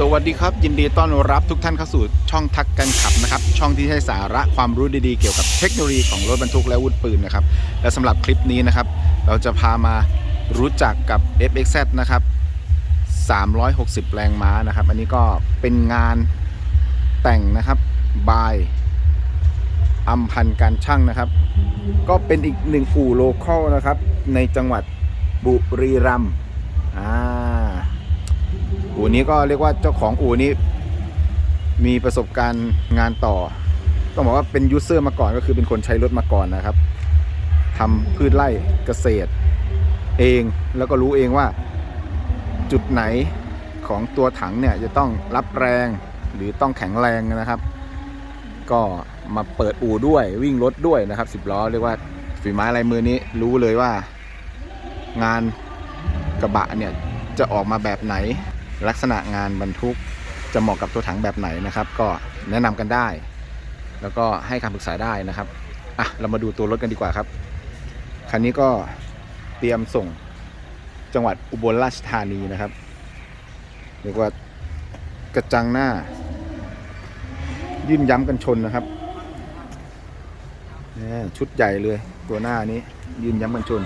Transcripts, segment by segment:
สวัสดีครับ ยินดีต้อนรับทุกท่านเข้าสู่ช่องทักกันขับนะครับ ช่องที่ให้สาระความรู้ดีๆ เกี่ยวกับเทคโนโลยีของรถบรรทุกและอาวุธปืนนะครับ และสำหรับคลิปนี้นะครับ เราจะพามารู้จักกับ FXZ นะครับ 360 แรงม้านะครับ อันนี้ก็เป็นงานแต่งนะครับบายอัมพันธ์การช่างนะครับ ก็เป็นอีกหนึ่งอู่โลคอลนะครับ ในจังหวัดบุรีรัมย์อ่า อู่นี้ก็เรียกว่าเจ้าของอู่นี้ มีประสบการณ์งานต่อ ต้องบอกว่าเป็นยูเซอร์มาก่อนก็คือเป็นคนใช้รถมาก่อนนะครับทำพืชไร่เกษตร เองแล้วก็รู้เองว่าจุดไหนของตัวถังเนี่ยจะต้องรับแรงหรือต้องแข็งแรงนะครับ ก็มาเปิดอู่ด้วยวิ่งรถด้วยนะครับสิบล้อเรียกว่าฝีไม้ลายมือนี้รู้เลยว่างานกระบะเนี่ยจะออกมาแบบไหน ลักษณะงานบรรทุกจะเหมาะกับตัวถังแบบไหนนะครับ ก็แนะนำกันได้ แล้วก็ให้คำปรึกษาได้นะครับอะเรามาดูตัวรถกันดีกว่าครับคันนี้ก็เตรียมส่งจังหวัดอุบลราชธานีนะครับเรียกว่ากระจังหน้า ยื่นย้ำกันชนนะครับชุดใหญ่เลยตัวหน้านี้ ยื่นย้ำกันชน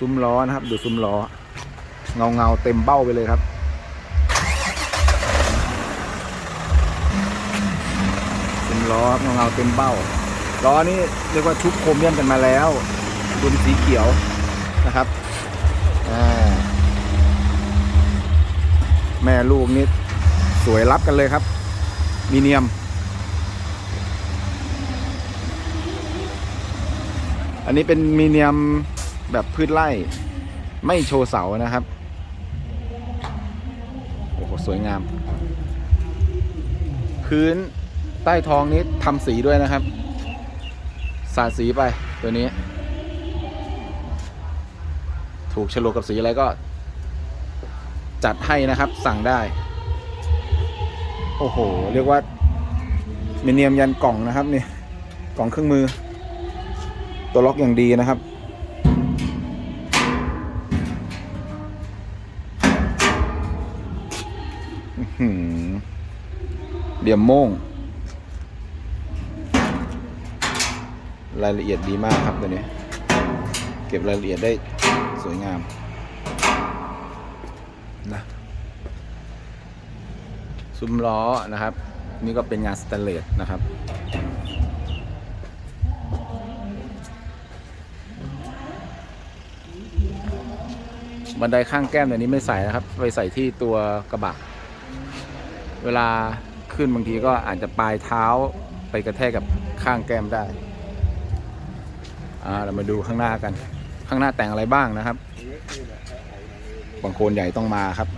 ซุ้มล้อนะครับ ดูซุ้มล้อ เงาเงาเต็มเบ้าไปเลยครับ ซุ้มล้อเงาเงาเต็มเบ้า ล้อนี่เรียกว่าชุบโครเมียมกันมาแล้วดุนสีเขียวนะครับแม่ลูกนี่สวยรับกันเลยครับ มีเนียม อันนี้เป็นมีเนียม แบบพืชไร่ ไม่โชว์เสานะครับ โอ้โห สวยงาม พื้นใต้ท้องนี้ทำสีด้วยนะครับ สาดสีไปตัวนี้ ถูกฉลกกับสีอะไรก็ จัดให้นะครับ สั่งได้ โอ้โห เรียกว่ามีเนียมยันกล่องนะครับนี่กล่องเครื่องมือ ตัวล็อกอย่างดีนะครับ เดี่ยมโม่ง รายละเอียดดีมากครับตัวนี้ เก็บรายละเอียดได้สวยงาม นะซุ้มล้อนะครับ นี่ก็เป็นงานสแตนเลสนะครับ บันไดข้างแก้มตัวนี้ไม่ใส่นะครับ ไปใส่ที่ตัวกระบะ เวลาขึ้นบางทีก็อาจจะปลายเท้าไปกระแทกกับข้างแก้มได้อาเรามาดูข้างหน้ากัน ข้างหน้าแต่งอะไรบ้างนะครับ บางโคนใหญ่ต้องมาครับ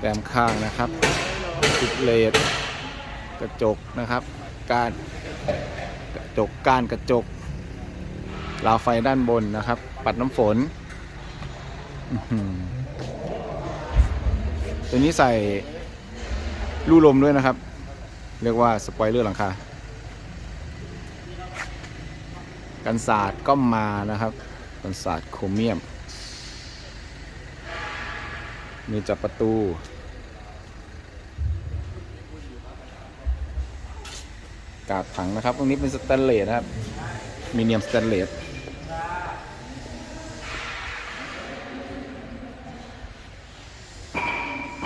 แก้มข้างนะครับติดเลดกระจกนะครับ การกระจกการกระจกราวไฟด้านบนนะครับ ปัดน้ำฝน ตัวนี้ใส่ลู่ลมด้วยนะครับ เรียกว่าสปอยเลอร์หลังคา กันศาสตร์ก็มานะครับ กันศาสตร์โครเมียม มีจับประตูกาดถังนะครับ ตรงนี้เป็นสแตนเลสนะครับ มีเนียมสแตนเลส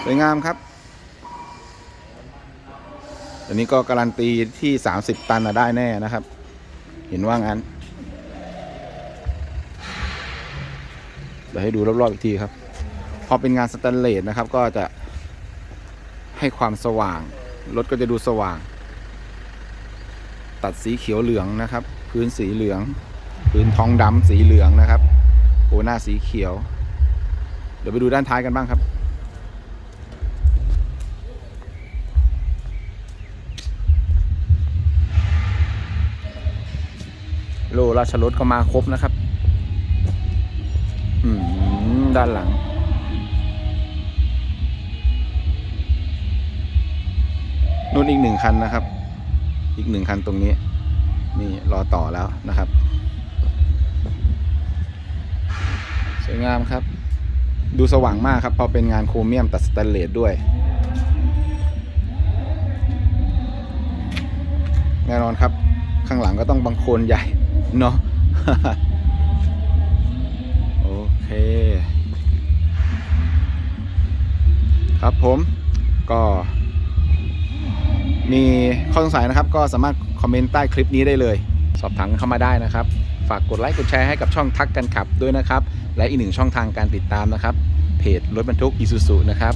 สวยงามครับอันนี้ก็การันตีที่ 30 ตันได้แน่นะครับ เห็นว่างั้นเดี๋ยวให้ดูรอบๆอีกทีครับ พอเป็นงานสแตนเลสนะครับ ก็จะให้ความสว่าง รถก็จะดูสว่าง ตัดสีเขียวเหลืองนะครับ พื้นสีเหลือง พื้นทองดำสีเหลืองนะครับโอหน้าสีเขียว เดี๋ยวไปดูด้านท้ายกันบ้างครับ ลราชรถก็มาครบนะครับ อืม ด้านหลัง นู่นอีกหนึ่งคันนะครับ อีกหนึ่งคันตรงนี้ นี่รอต่อแล้วนะครับ สวยงามครับ ดูสว่างมากครับพราะเป็นงานโครเมียมตัดสแตนเลสด้วยแน่นอนครับ ข้างหลังก็ต้องบังโคลนใหญ่ เนาะโอเค ครับผมก็ มีข้อสงสัยนะครับ ก็สามารถคอมเมนต์ใต้คลิปนี้ได้เลย สอบถามเข้ามาได้นะครับ ฝากกดไลค์กดแชร์ให้กับช่องทักกันขับด้วยนะครับ และอีกหนึ่งช่องทางการติดตามนะครับ เพจรถบรรทุกอีซูซูนะครับ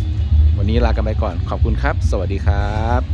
วันนี้ลากันไปก่อนขอบคุณครับ สวัสดีครับ